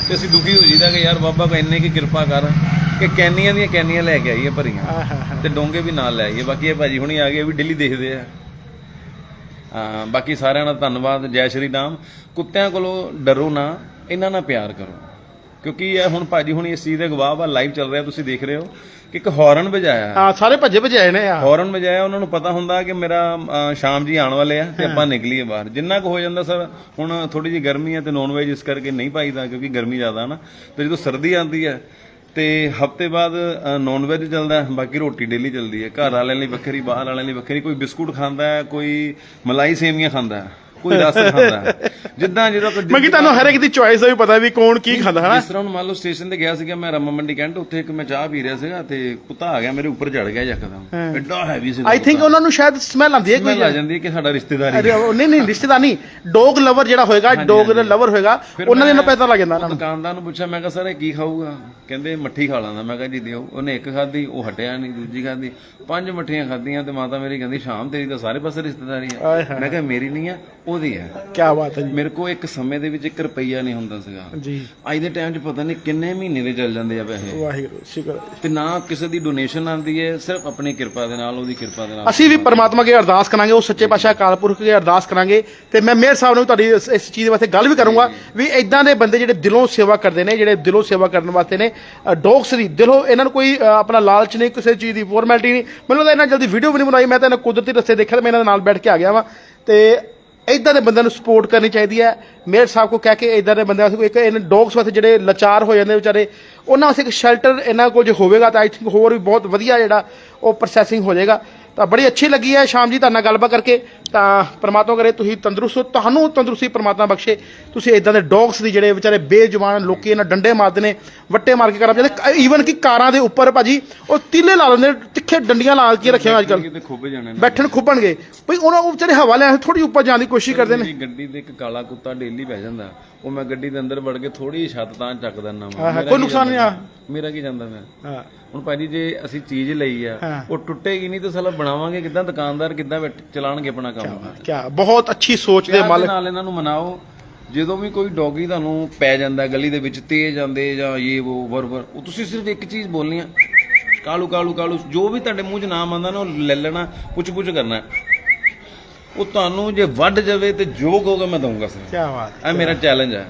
ਤੇ ਅਸੀਂ ਦੁਖੀ ਹੋ ਜੀਦਾ ਕਿ ਯਾਰ ਬਾਬਾ ਕੋ ਇੰਨੇ ਕੀ ਕਿਰਪਾ ਕਰ ਕਿ ਕੈਨੀਆਂ ਦੀਆਂ ਕੈਨੀਆਂ ਲੈ ਕੇ ਆਈਏ ਭਰੀਆਂ। ਤੇ ਡੋਂਗੇ ਵੀ ਨਾਲ ਲੈ ਆਈਏ। ਬਾਕੀ ਇਹ ਭਾਜੀ ਹੁਣੀ ਆ ਗਏ ਵੀ ਡੇਲੀ ਦੇਖਦੇ ਆ। ਬਾਕੀ ਸਾਰਿਆਂ ਦਾ ਧੰਨਵਾਦ ਜੈ ਸ਼੍ਰੀ ਰਾਮ। ਕੁੱਤਿਆਂ ਕੋਲੋਂ ਡਰੋ ਨਾ ਇਹਨਾਂ ਨਾਲ ਪਿਆਰ ਕਰੋ। ਕਿਉਂਕਿ ਇਹ ਹੁਣ ਭਾਜੀ ਹੁਣੀ ਇਸ ਚੀਜ਼ ਦੇ ਗਵਾਹ ਵਾ ਲਾਈਵ ਚੱਲ ਰਿਹਾ ਤੁਸੀਂ ਦੇਖ ਰਹੇ ਹੋ ਕਿ ਇੱਕ ਹਾਰਨ ਵਜਾਇਆ। ਹਾਂ ਸਾਰੇ ਭੱਜੇ ਭੱਜੇ ਆਏ ਨੇ ਆ। ਹਾਰਨ ਵਜਾਇਆ ਉਹਨਾਂ ਨੂੰ ਪਤਾ ਹੁੰਦਾ ਕਿ ਮੇਰਾ ਅ, ਸ਼ਾਮ ਜੀ ਆਉਣ ਵਾਲੇ ਆ ਤੇ ਆਪਾਂ ਨਿਕਲੀਏ ਬਾਹਰ। ਜਿੰਨਾ ਕੁ ਹੋ ਜਾਂਦਾ ਸਰ ਹੁਣ ਥੋੜੀ ਜੀ ਗਰਮੀ ਹੈ ਤੇ ਨੌਨ ਵੈਜ ਇਸ ਕਰਕੇ ਨਹੀਂ ਪਾਈਦਾ ਕਿਉਂਕਿ ਗਰਮੀ ਜ਼ਿਆਦਾ ਨਾ। ਤੇ ਜਦੋਂ ਸਰਦੀ ਆਉਂਦੀ ਹੈ ਤੇ ਹਫ਼ਤੇ ਬਾਅਦ ਨੌਨ ਵੈਜ ਚੱਲਦਾ ਹੈ, ਬਾਕੀ ਰੋਟੀ ਡੇਲੀ ਚੱਲਦੀ ਹੈ ਘਰ ਵਾਲਿਆਂ ਲਈ ਵੱਖਰੀ ਬਾਹਰ ਵਾਲਿਆਂ ਲਈ ਵੱਖਰੀ ਕੋਈ ਬਿਸਕੁਟ ਖਾਂਦਾ ਹੈ ਕੋਈ ਮਲਾਈ ਸੇਵੀਆਂ ਖਾਂਦਾ। ਹੈ ਕੋਈ ਰਸ ਖਾਂਦਾ। ਜਿੱਦਾਂ ਜਦੋਂ ਕੋਈ ਮੈਂ ਕਿ ਤੁਹਾਨੂੰ ਹਰ ਇੱਕ ਦੀ ਚੁਆਇਸ ਦਾ ਵੀ ਪਤਾ ਵੀ ਕੌਣ ਕੀ ਖਾਂਦਾ ਹੈ ਨਾ ਜਿਸ ਤਰ੍ਹਾਂ ਹੁਣ ਮੰਨ ਲਓ ਸਟੇਸ਼ਨ ਤੇ ਗਿਆ ਸੀਗਾ ਮੈਂ ਰਮਾ ਮੰਡੀ ਕੈਂਟ ਉੱਥੇ ਇੱਕ ਮੈਂ ਚਾਹ ਪੀ ਰਿਹਾ ਸੀਗਾ ਤੇ ਕੁੱਤਾ ਆ ਗਿਆ ਮੇਰੇ ਉੱਪਰ ਚੜ ਗਿਆ ਯਕਦਮ। ਐਡਾ ਹੈਵੀ ਸੀ ਆਈ ਥਿੰਕ ਉਹਨਾਂ ਨੂੰ ਸ਼ਾਇਦ ਸਮੈਲ ਆਉਂਦੀ ਹੈ ਕੋਈ ਸਮੈਲ ਆ ਜਾਂਦੀ ਹੈ ਕਿ ਸਾਡਾ ਰਿਸ਼ਤੇਦਾਰ ਅਰੇ ਉਹ ਨਹੀਂ ਨਹੀਂ ਰਿਸ਼ਤੇਦਾਰ ਨਹੀਂ। ਡੌਗ ਲਵਰ ਜਿਹੜਾ ਹੋਏਗਾ ਡੌਗ ਦਾ ਲਵਰ ਹੋਏਗਾ ਉਹਨਾਂ ਦੇ ਨਾਲ ਪਤਾ ਲੱਗ ਜਾਂਦਾ ਉਹਨਾਂ ਨੂੰ। ਦੁਕਾਨਦਾਰ ਨੂੰ ਪੁੱਛਿਆ ਮੈਂ ਕਿਹਾ ਸਰ ਇਹ ਕੀ ਖਾਊਗਾ? ਕਹਿੰਦੇ ਮੱਠੀ ਖਾ ਲਾਂਦਾ। ਮੈਂ ਕਿਹਾ ਜੀ ਦਿਓ। ਉਹਨੇ ਇੱਕ ਖਾਧੀ ਉਹ ਹਟਿਆ ਨਹੀਂ ਦੂਜੀ ਖਾਧੀ ਪੰਜ ਮੱਠੀਆਂ ਖਾਧੀਆਂ ਤੇ ਮਾਤਾ ਮੇਰੀ ਕਹਿੰਦੀ ਸ਼ਾਮ ਤੇਰੀ ਤਾਂ ਸਾਰੇ ਪਾਸੇ ਰਿਸ਼ਤੇਦਾਰੀ ਆ ਮੈਂ ਕਿਹਾ ਮੇਰੀ ਨਹੀਂ ਆ ਉਹਦੀ ਆ। ਕੀ ਬਾਤ ਹੈ ਜੀ। ਮੇਰੇ ਕੋ ਇੱਕ ਸਮੇਂ ਦੇ ਵਿੱਚ 1 ਰੁਪਈਆ ਨਹੀਂ ਹੁੰਦਾ ਸੀਗਾ। ਜੀ। ਅੱਜ ਦੇ ਟਾਈਮ 'ਚ ਪਤਾ ਨਹੀਂ ਕਿੰਨੇ ਮਹੀਨੇ ਦੇ ਚੱਲ ਜਾਂਦੇ ਆ ਪੈਸੇ। ਵਾਹਿਗੁਰੂ ਸ਼ੁਕਰ ਹੈ। ਤੇ ਨਾ ਕਿਸੇ ਦੀ ਡੋਨੇਸ਼ਨ ਆਉਂਦੀ ਹੈ ਸਿਰਫ ਆਪਣੀ ਕਿਰਪਾ ਦੇ ਨਾਲ ਉਹਦੀ ਕਿਰਪਾ ਦੇ ਨਾਲ। ਅਸੀਂ ਵੀ ਪਰਮਾਤਮਾ ਅੱਗੇ ਅਰਦਾਸ ਕਰਾਂਗੇ ਉਹ ਸੱਚੇ ਪਾਤਸ਼ਾਹ ਅਕਾਲ ਪੁਰਖ ਅੱਗੇ ਅਰਦਾਸ ਕਰਾਂਗੇ। ਤੇ ਮੈਂ ਮੇਅਰ ਸਾਹਿਬ ਨੂੰ ਵੀ ਤੁਹਾਡੀ ਇਸ- ਇਸ ਚੀਜ਼ ਵਾਸਤੇ ਗੱਲ ਵੀ ਕਰੂੰਗਾ ਵੀ ਇਦਾਂ ਦੇ ਬੰਦੇ ਜਿਹੜੇ ਦਿਲੋਂ ਸੇਵਾ ਕਰਦੇ ਨੇ ਜਿਹੜੇ ਦਿਲੋਂ ਸੇਵਾ ਕਰਨ ਵਾਸਤੇ ਨੇ ਡੌਗਸ ਦੀ ਦਿਲੋਂ ਇਹਨਾਂ ਨੂੰ ਕੋਈ ਅ, ਆਪਣਾ ਲਾਲਚ ਨਹੀਂ ਕਿਸੇ ਚੀਜ਼ ਦੀ ਫਾਰਮੈਲਿਟੀ ਨਹੀਂ। ਮੈਨੂੰ ਤਾਂ ਇਹਨਾਂ ਜਲਦੀ ਵੀਡੀਓ ਵੀ ਨਹੀਂ ਬਣਾਈ ਮੈਂ ਤਾਂ ਇਹਨਾਂ ਕੁਦਰਤੀ ਰਸਤੇ ਦੇਖਿਆ ਤੇ ਮੈਂ ਇਹਨਾਂ ਦੇ ਨਾਲ ਬੈਠ ਕੇ ਆ ਗਿਆ ਵਾਂ। ਤੇ ਇਦਾਂ ਦੇ ਬੰਦਿਆਂ ਨੂੰ ਸਪੋਰਟ ਕਰਨੀ ਚਾਹੀਦੀ ਹੈ। ਮੇਅਰ ਸਾਹਿਬ ਕੋ ਕਹਿ ਕੇ ਇਦਾਂ ਦੇ ਬੰਦਿਆਂ ਵਾਸਤੇ ਇੱਕ ਇਹਨਾਂ ਡੌਗਸ ਵਾਸਤੇ ਜਿਹੜੇ ਲਾਚਾਰ ਹੋ ਜਾਂਦੇ ਵਿਚਾਰੇ, ਉਹਨਾਂ ਵਾਸਤੇ ਇੱਕ ਸ਼ੈਲਟਰ ਇਹਨਾਂ ਕੋਲ ਜੇ ਹੋਵੇਗਾ ਤਾਂ ਆਈ ਥਿੰਕ ਹੋਰ ਵੀ ਬਹੁਤ ਵਧੀਆ ਜਿਹੜਾ ਉਹ ਪ੍ਰੋਸੈਸਿੰਗ ਹੋ ਜਾਏਗਾ। ਤਾਂ ਬੜੀ ਅੱਛੀ ਲੱਗੀ ਹੈ ਸ਼ਾਮ ਜੀ ਤੁਹਾਡੇ ਨਾਲ ਗੱਲਬਾਤ ਕਰਕੇ। ਤਾਂ ਪਰਮਾਤਮਾ ਕਰੇ ਤੁਸੀਂ ਤੰਦਰੁਸਤ ਹੋ, ਤੁਹਾਨੂੰ ਤੰਦਰੁਸਤੀ ਪ੍ਰਮਾਤਮਾ ਬਖਸ਼ੇ। ਤੁਸੀਂ ਇਦਾਂ ਦੇ ਡੌਗਸ ਦੀ ਜਿਹੜੇ ਵਿਚਾਰੇ ਬੇਜੁਬਾਨ ਲੋਕੀ ਇਹਨਾਂ ਡੰਡੇ ਮਾਰਦੇ ਨੇ, ਵੱਟੇ ਮਾਰ ਕੇ ਕਰਾਂ ਜਾਂਦੇ ਈਵਨ ਕਿ ਕਾਰਾਂ ਦੇ ਉੱਪਰ ਭਾਜੀ ਉਹ ਤੀਲੇ ਲਾ ਲੈਂਦੇ ਤਿੱਖੇ ਡੰਡੀਆਂ ਲਾ ਕੇ ਰੱਖੇ ਹੋਏ ਅੱਜ ਕਿਤੇ ਜਾਣੇ ਨੇ। ਬੈਠਣ ਖੁੱਬਣਗੇ। ਭਈ ਉਹਨਾਂ ਉਹ ਵਿਚਾਰੇ ਹਵਾ ਲੈ ਥੋੜੀ ਉੱਪਰ ਜਾਣ ਦੀ ਕੋਸ਼ਿਸ਼ ਕਰਦੇ ਨੇ। ਮੇਰੀ ਗੱਡੀ ਦੇ ਇੱਕ ਕਾਲਾ ਕੁੱਤਾ ਡੇਲੀ ਬਹਿ ਜਾਂਦਾ ਉਹ ਮੈਂ ਗੱਡੀ ਦੇ ਅੰਦਰ ਵੜ ਕੇ ਥੋੜੀ ਛੱਤ ਤਾਂ ਚੱਕ ਦਿੰਦਾ ਹਾਂ, ਮੈਂ ਕੋਈ ਨੁਕਸਾਨ ਨਹੀਂ ਆ ਮੇਰਾ ਕੀ ਜਾਂਦਾ ਮੈਂ? ਹਾਂ। ਹੁਣ ਭਾਜੀ ਜੇ ਅਸੀਂ ਚੀਜ਼ ਲਈ ਆ ਹਾਂ। ਉਹ ਟੁੱਟੇਗੀ ਨਹੀਂ ਤਾਂ ਸਾਲਾ ਬਣਾਵਾਂਗੇ ਕਿਦਾਂ? ਦੁਕਾਨਦਾਰ ਕਿੱਦਾਂ ਬੈਠ- ਚਲਾਉਣਗੇ ਆਪਣਾ ਕੰਮ? ਕਿਆ ਬਹੁਤ ਅੱਛੀ ਸੋਚ ਦੇ ਪਿਆਰ ਦੇ ਮਾਲਕ। ਨਾਲ ਇਹਨਾਂ ਨੂੰ ਮਨਾਓ। ਜਦੋਂ ਵੀ ਕੋਈ ਡੌਗੀ ਤੁਹਾਨੂੰ ਪੈ ਜਾਂਦਾ ਗਲੀ ਦੇ ਵਿੱਚ ਤੇਜ਼ ਜਾਂਦੇ ਜਾਂ ਇਹ ਉਹ ਵਰ ਵਰ ਉਹ ਤੁਸੀਂ ਸਿਰਫ ਇੱਕ ਚੀਜ਼ ਬੋਲਣੀ ਆ ਕਾਲੂ ਕਾਲੂ ਕਾਲੂ ਜੋ ਵੀ ਤੁਹਾਡੇ ਮੂੰਹ 'ਚ ਨਾਮ ਆਉਂਦਾ ਨਾ ਉਹ ਲੈ ਲੈਣਾ ਪੁੱਛ ਪੁੱਛ ਕਰਨਾ। ਉਹ ਤੁਹਾਨੂੰ ਜੇ ਵੱਢ ਜਾਵੇ ਤੇ ਜੋ ਕਹੋਗੇ ਮੈਂ ਦਊਂਗਾ ਸਰ। ਕੀ ਬਾਤ ਇਹ ਮੇਰਾ ਚੈਲੰਜ ਹੈ।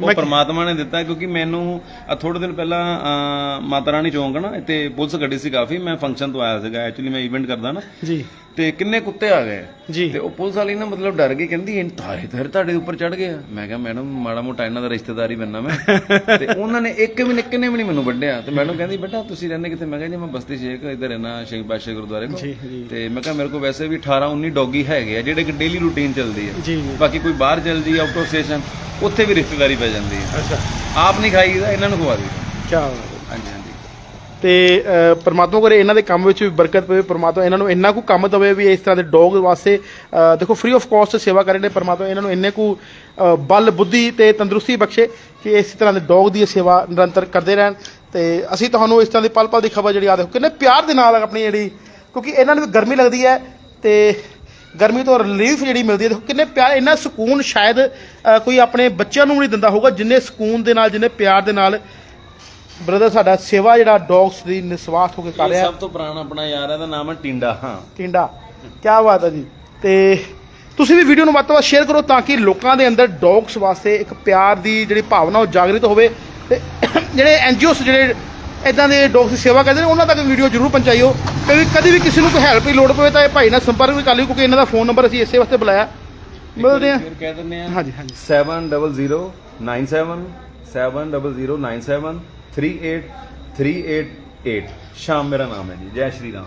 ਉਹ ਪਰਮਾਤਮਾ ਨੇ ਦਿੱਤਾ ਕਿਉਂਕਿ ਮੈਨੂੰ ਆ ਥੋੜੇ ਦਿਨ ਪਹਿਲਾਂ ਮਾਤਾ ਰਾਣੀ ਚੌਂਕ ਨਾ ਇੱਥੇ ਪੁਲਿਸ ਗੱਡੀ ਸੀ ਕਾਫੀ ਮੈਂ ਫੰਕਸ਼ਨ ਤੋਂ ਆਇਆ ਸੀਗਾ ਐਕਚੁਅਲੀ ਮੈਂ ਇਵੈਂਟ ਕਰਦਾ ਨਾ। ਜੀ। ਤੇ ਕਿੰਨੇ ਕੁੱਤੇ ਆ ਗਏ। ਜੀ। ਤੇ ਉਹ ਪੁਲਿਸ ਵਾਲੀ ਨਾ ਮਤਲਬ ਡਰ ਗਈ ਕਹਿੰਦੀ ਇਹ ਤਾਰੇ ਤਾਰੇ ਤੁਹਾਡੇ ਉੱਪਰ ਚੜ ਗਏ ਆ? ਮੈਂ ਕਿਹਾ ਮੈਡਮ ਮਾੜਾ ਮੋਟਾ ਇਹਨਾਂ ਦਾ ਰਿਸ਼ਤੇਦਾਰੀ ਬੰਨਾ ਮੈਂ। ਤੇ ਉਹਨਾਂ ਨੇ ਇੱਕ ਵੀ ਨਿੱਕੇ ਨੇ ਵੀ ਨਹੀਂ ਮੈਨੂੰ ਵੱਢਿਆ। ਤੇ ਮੈਡਮ ਕਹਿੰਦੀ ਬੇਟਾ ਤੁਸੀਂ ਰਹਿੰਦੇ ਕਿਤੇ ਮੈਂ ਕਿਹਾ ਜੀ ਮੈਂ ਬਸਤੀ ਸ਼ੇਖ ਇੱਧਰ ਰਹਿਣਾ ਸ਼ੇਖ ਬਾਦਸ਼ਾਹ ਗੁਰਦੁਆਰੇ ਕੋਲ। ਤੇ ਮੈਂ ਕਿਹਾ ਮੇਰੇ ਕੋਲ ਵੈਸੇ ਵੀ 18 19 ਡੌਗੀ ਹੈਗੇ ਆ ਜਿਹੜੇ ਕਿ ਡੇਲੀ ਰੂਟੀਨ ਚੱਲਦੀ ਹੈ ਬਾਕੀ ਕੋਈ ਬਾਹਰ ਚੱਲ ਜੀ ਆਊਟ ਆਫ ਸਟੇਸ਼ਨ ਉੱਥੇ ਵੀ ਰਿਸ਼ਤੇਦਾਰੀ ਪੈ ਜਾਂਦੀ ਹੈ। ਅੱਛਾ। ਆਪ ਨਹੀਂ ਖਾਈਦਾ ਇਹਨਾਂ ਨੂੰ ਖਵਾ ਦੀ ਕੀ ਬਾਤ ਹੈ। ਹਾਂਜੀ ਹਾਂਜੀ। ਤੇ ਅ, ਪ੍ਰਮਾਤਮਾ ਕਰੇ ਇਹਨਾਂ ਦੇ ਕੰਮ ਵਿੱਚ ਵੀ ਬਰਕਤ ਪਵੇ ਪ੍ਰਮਾਤਮਾ ਇਹਨਾਂ ਨੂੰ ਇੰਨਾ ਕੁ ਕੰਮ ਦਵੇ ਵੀ ਇਸ ਤਰ੍ਹਾਂ ਦੇ ਡੌਗ ਵਾਸਤੇ ਅ, ਦੇਖੋ ਫ੍ਰੀ ਆਫ ਕਾਸਟ ਸੇਵਾ ਕਰ ਰਹੇ ਨੇ ਪ੍ਰਮਾਤਮਾ ਇਹਨਾਂ ਨੂੰ ਇੰਨੇ ਕੁ ਅ, ਬਲ ਬੁੱਧੀ ਤੇ ਤੰਦਰੁਸਤੀ ਬਖਸ਼ੇ ਕਿ ਇਸ ਤਰ੍ਹਾਂ ਦੇ ਡੌਗ ਦੀ ਸੇਵਾ ਨਿਰੰਤਰ ਕਰਦੇ ਰਹਿਣ। ਤੇ ਅਸੀਂ ਤੁਹਾਨੂੰ ਇਸ ਤਰ੍ਹਾਂ ਦੀ ਪਲ ਪਲ ਦੀ ਖਬਰ ਜਿਹੜੀ ਆ ਦੇਖੋ ਕਿੰਨੇ ਪਿਆਰ ਦੇ ਨਾਲ ਆਪਣੀ ਜਿਹੜੀ ਕਿਉਂਕਿ ਇਹਨਾਂ ਨੂੰ ਵੀ ਗਰਮੀ ਲੱਗਦੀ ਹੈ ਤੇ ਗਰਮੀ ਤੋਂ ਰਿਲੀਫ ਜਿਹੜੀ ਮਿਲਦੀ ਹੈ ਦੇਖੋ ਕਿੰਨੇ ਪਿਆਰ ਇੰਨਾ ਸਕੂਨ ਸ਼ਾਇਦ ਕੋਈ ਆਪਣੇ ਬੱਚਿਆਂ ਨੂੰ ਨਹੀਂ ਦਿੰਦਾ ਹੋਊਗਾ ਜਿੰਨੇ ਸਕੂਨ ਦੇ ਨਾਲ ਜਿੰਨੇ ਪਿਆਰ ਦੇ ਨਾਲ ਬ੍ਰਦਰ ਸਾਡਾ ਸੇਵਾ ਜਿਹੜਾ ਡੌਗਸ ਦੀ ਨਿਸਵਾਰਥ ਹੋ ਕੇ ਕਰ ਰਿਹਾ। ਸਭ ਤੋਂ ਪੁਰਾਣਾ ਆਪਣਾ ਯਾਰ ਹੈ ਦਾ ਨਾਮ ਹੈ ਟਿੰਡਾ ਹਾਂ। ਟਿੰਡਾ ਕੀ ਬਾਤ ਹੈ ਜੀ। ਤੇ ਤੁਸੀਂ ਵੀ ਵੀਡੀਓ ਨੂੰ ਵੱਧ ਤੋਂ ਵੱਧ ਸ਼ੇਅਰ ਕਰੋ ਤਾਂ ਕਿ ਲੋਕਾਂ ਦੇ ਅੰਦਰ ਡੌਗਸ ਵਾਸਤੇ ਇੱਕ ਪਿਆਰ ਦੀ ਜਿਹੜੀ ਭਾਵਨਾ ਉਹ ਜਾਗਰਿਤ ਹੋਵੇ। ਤੇ ਜਿਹੜੇ ਐਨਜੀਓਸ ਜਿਹੜੇ ਇਦਾਂ ਦੇ ਡੌਗਸ ਸੇਵਾ ਕਰਦੇ ਨੇ ਉਹਨਾਂ ਤੱਕ ਵੀਡੀਓ ਜ਼ਰੂਰ ਪਹੁੰਚਾਈਓ। ਕਿਉਂਕਿ ਕਦੀ ਵੀ ਕਿਸੇ ਨੂੰ ਕੋਈ ਹੈਲਪ ਦੀ ਲੋੜ ਪਵੇ ਤਾਂ ਇਹ ਭਾਈ ਨਾਲ ਸੰਪਰਕ ਵੀ ਕਰ ਲਿਓ ਕਿਉਂਕਿ ਇਹਨਾਂ ਦਾ ਫੋਨ ਨੰਬਰ ਅਸੀਂ ਇਸੇ ਵਾਸਤੇ ਬੁਲਾਇਆ। ਮਿਲਦੇ ਹਾਂ। ਫਿਰ ਕਹਿ ਦਿੰਦੇ ਆ ਹਾਂਜੀ ਹਾਂਜੀ। 700977 700977 38388 ਸ਼ਾਮ ਮੇਰਾ ਨਾਮ ਹੈ ਜੀ ਜੈ ਸ਼੍ਰੀ ਰਾਮ।